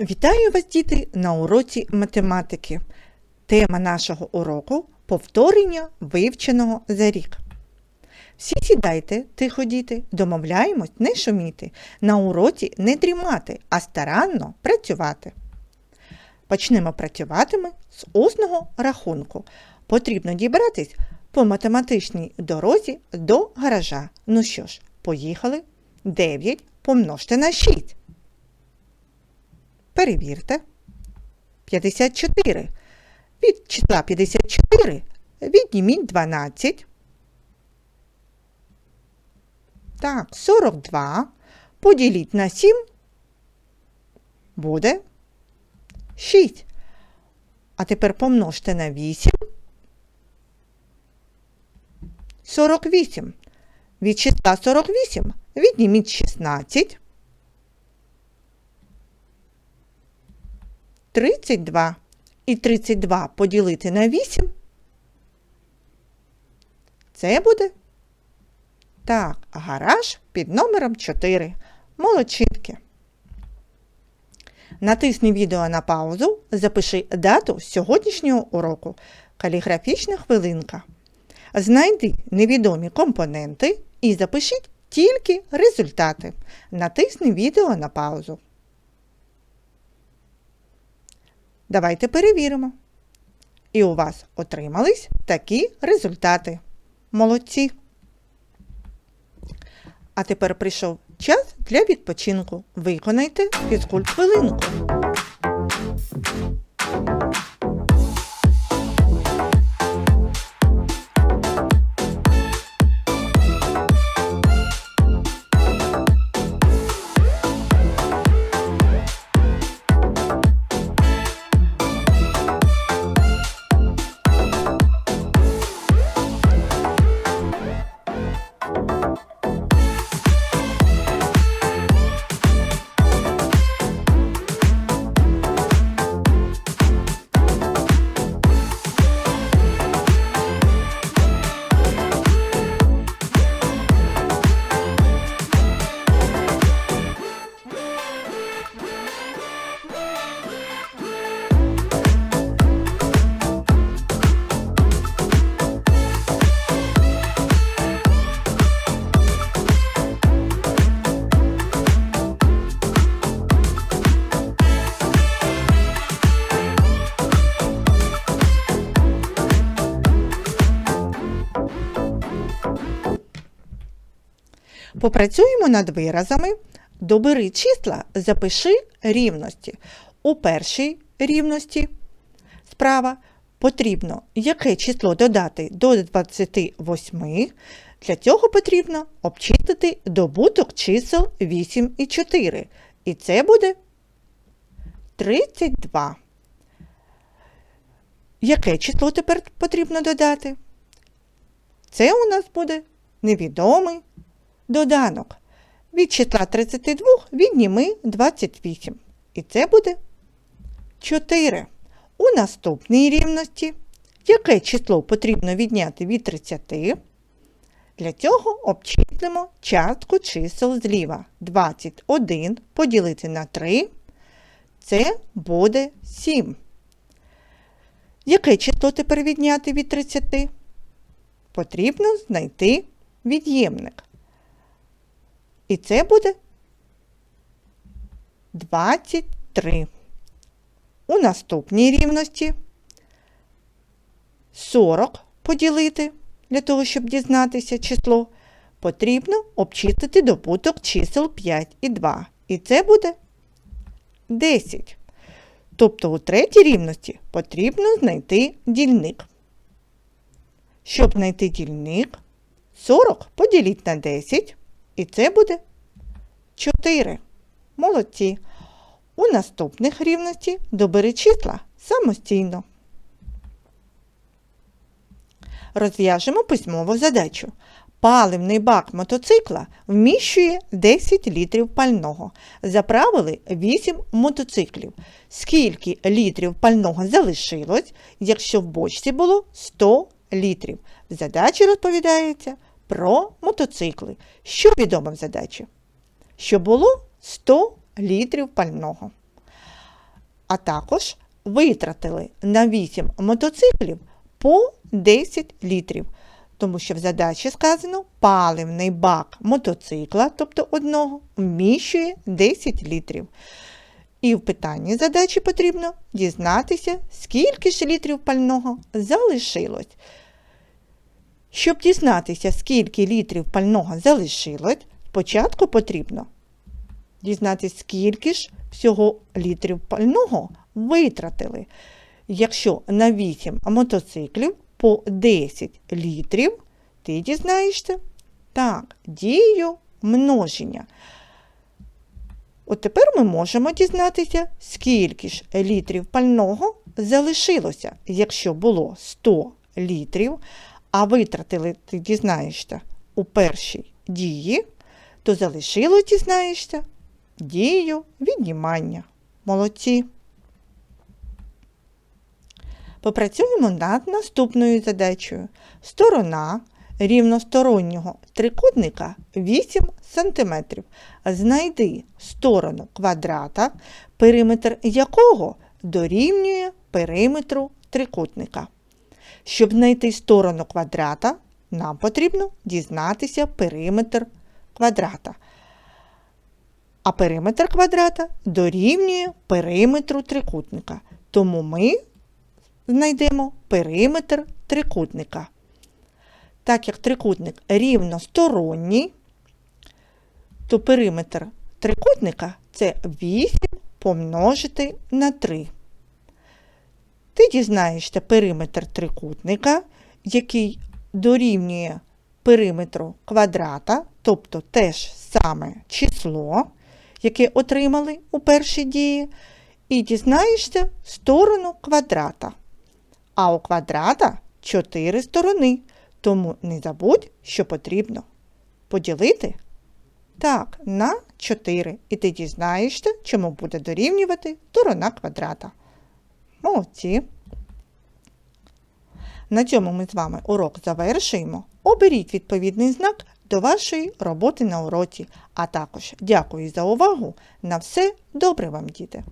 Вітаю вас, діти, на уроці математики. Тема нашого уроку повторення вивченого за рік. Всі сідайте, тихо діти, домовляємось не шуміти, на уроці не дрімати, а старанно працювати. Почнемо працювати ми з усного рахунку. Потрібно дібратись по математичній дорозі до гаража. Ну що ж, поїхали. 9 помножте на 6. Перевірте. 54. Від числа 54 відніміть 12. Так, 42. Поділіть на 7. Буде 6. А тепер помножте на 8. 48. Від числа 48 відніміть 16. 32 і 32 поділити на 8. Це буде? Так, гараж під номером 4. Молодчинки. Натисни відео на паузу, запиши дату сьогоднішнього уроку. Каліграфічна хвилинка. Знайди невідомі компоненти і запишіть тільки результати. Натисни відео на паузу. Давайте перевіримо. І у вас отримались такі результати. Молодці. А тепер прийшов час для відпочинку. Виконайте фізкульт хвилинку. Попрацюємо над виразами. Добери числа, запиши рівності. У першій рівності справа потрібно яке число додати до 28. Для цього потрібно обчислити добуток чисел 8 і 4. І це буде 32. Яке число тепер потрібно додати? Це у нас буде невідомий доданок. Від числа 32 відніми 28. І це буде 4. У наступній рівності яке число потрібно відняти від 30? Для цього обчислимо частку чисел зліва. 21 поділити на 3. Це буде 7. Яке число тепер відняти від 30? Потрібно знайти від'ємник. І це буде 23. У наступній рівності 40 поділити для того, щоб дізнатися число, потрібно обчислити добуток чисел 5 і 2. І це буде 10. Тобто у третій рівності потрібно знайти дільник. Щоб знайти дільник, 40 поділіть на 10. І це буде 4. Молодці. У наступних рівності добери числа самостійно. Розв'яжемо письмову задачу. Паливний бак мотоцикла вміщує 10 літрів пального. Заправили 8 мотоциклів. Скільки літрів пального залишилось, якщо в бочці було 100 літрів? В задачі розповідається про мотоцикли. Що відомо в задачі? Що було 100 літрів пального. а також витратили на 8 мотоциклів по 10 літрів. Тому що в задачі сказано, паливний бак мотоцикла, тобто одного, вміщує 10 літрів. І в питанні задачі потрібно дізнатися, скільки ж літрів пального залишилось. Щоб дізнатися, скільки літрів пального залишилось, спочатку потрібно дізнатися, скільки ж всього літрів пального витратили. Якщо на 8 мотоциклів по 10 літрів, ти дізнаєшся так, дію множення. От тепер ми можемо дізнатися, скільки ж літрів пального залишилося. Якщо було 100 літрів, а витратили, ти дізнаєшся, у першій дії, то залишилось, дізнаєшся, дію віднімання. Молодці. Попрацюємо над наступною задачею. Сторона рівностороннього трикутника 8 см. Знайди сторону квадрата, периметр якого дорівнює периметру трикутника. Щоб знайти сторону квадрата, нам потрібно дізнатися периметр квадрата. А периметр квадрата дорівнює периметру трикутника. Тому ми знайдемо периметр трикутника. Так як трикутник рівносторонній, то периметр трикутника це 8 помножити на 3. Ти дізнаєшся периметр трикутника, який дорівнює периметру квадрата, тобто те ж саме число, яке отримали у першій дії, і дізнаєшся сторону квадрата. А у квадрата 4 сторони, тому не забудь, що потрібно поділити так, на 4. І ти дізнаєшся, чому буде дорівнювати сторона квадрата. Молодці. На цьому ми з вами урок завершуємо. Оберіть відповідний знак до вашої роботи на уроці. А також дякую за увагу. На все добре вам, діти!